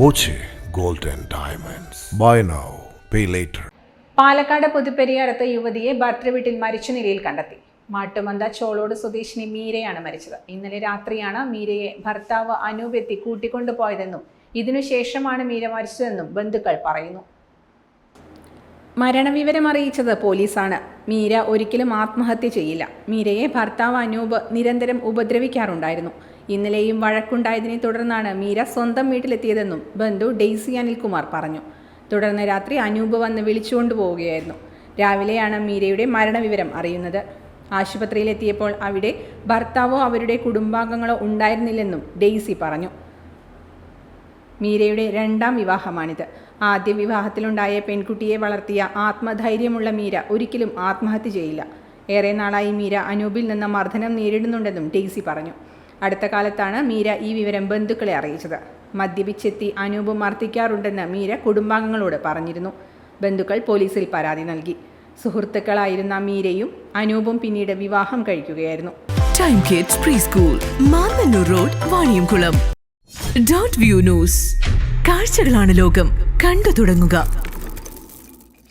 Boche gold and diamonds. Buy now pay later. Palakkad പുതുപ്പെരിയാരത്ത് യുവതിയെ ഭർത്തൃ വീട്ടിൽ മരിച്ച നിലയിൽ കണ്ടെത്തി. മാട്ടുമന്ത ചോളോട് സ്വദേശിനി മീരയാണ് മരിച്ചത്. ഇന്നലെ രാത്രിയാണ് മീരയെ ഭർത്താവ് അനൂപെത്തി കൂട്ടിക്കൊണ്ടുപോയതെന്നും ഇതിനുശേഷമാണ് മീര മരിച്ചതെന്നും ബന്ധുക്കൾ പറയുന്നു. മരണവിവരം അറിയിച്ചത് പോലീസാണ്. മീര ഒരിക്കലും ആത്മഹത്യ ചെയ്യില്ല. മീരയെ ഭർത്താവ് അനൂപ് നിരന്തരം ഉപദ്രവിക്കാറുണ്ടായിരുന്നു. ഇന്നലെയും വഴക്കുണ്ടായതിനെ തുടർന്നാണ് മീര സ്വന്തം വീട്ടിലെത്തിയതെന്നും ബന്ധു ഡെയ്സി അനിൽകുമാർ പറഞ്ഞു. തുടർന്ന് രാത്രി അനൂപ് വന്ന് വിളിച്ചുകൊണ്ടു പോവുകയായിരുന്നു. രാവിലെയാണ് മീരയുടെ മരണവിവരം അറിയുന്നത്. ആശുപത്രിയിലെത്തിയപ്പോൾ അവിടെ ഭർത്താവോ അവരുടെ കുടുംബാംഗങ്ങളോ ഉണ്ടായിരുന്നില്ലെന്നും ഡെയ്സി പറഞ്ഞു. മീരയുടെ രണ്ടാം വിവാഹമാണിത്. ആദ്യ വിവാഹത്തിലുണ്ടായ പെൺകുട്ടിയെ വളർത്തിയ ആത്മധൈര്യമുള്ള മീര ഒരിക്കലും ആത്മഹത്യ ചെയ്യില്ല. ഏറെ നാളായി മീര അനൂപിൽ നിന്ന് മർദ്ദനം നേരിടുന്നുണ്ടെന്നും ഡെയ്സി പറഞ്ഞു. അടുത്ത കാലത്താണ് മീര ഈ വിവരം ബന്ധുക്കളെ അറിയിച്ചത്. മദ്യപിച്ചെത്തി അനൂപ് മർദ്ദിക്കാറുണ്ടെന്ന് മീര കുടുംബാംഗങ്ങളോട് പറഞ്ഞിരുന്നു. ബന്ധുക്കൾ പോലീസിൽ പരാതി നൽകി. സുഹൃത്തുക്കളായിരുന്ന മീരയും അനൂപും പിന്നീട് വിവാഹം കഴിക്കുകയായിരുന്നു. Time kids pre school road Vaniyamkulam dot view news കാഴ്ചകളാണ് ലോകം. കണ്ടു തുടങ്ങുക.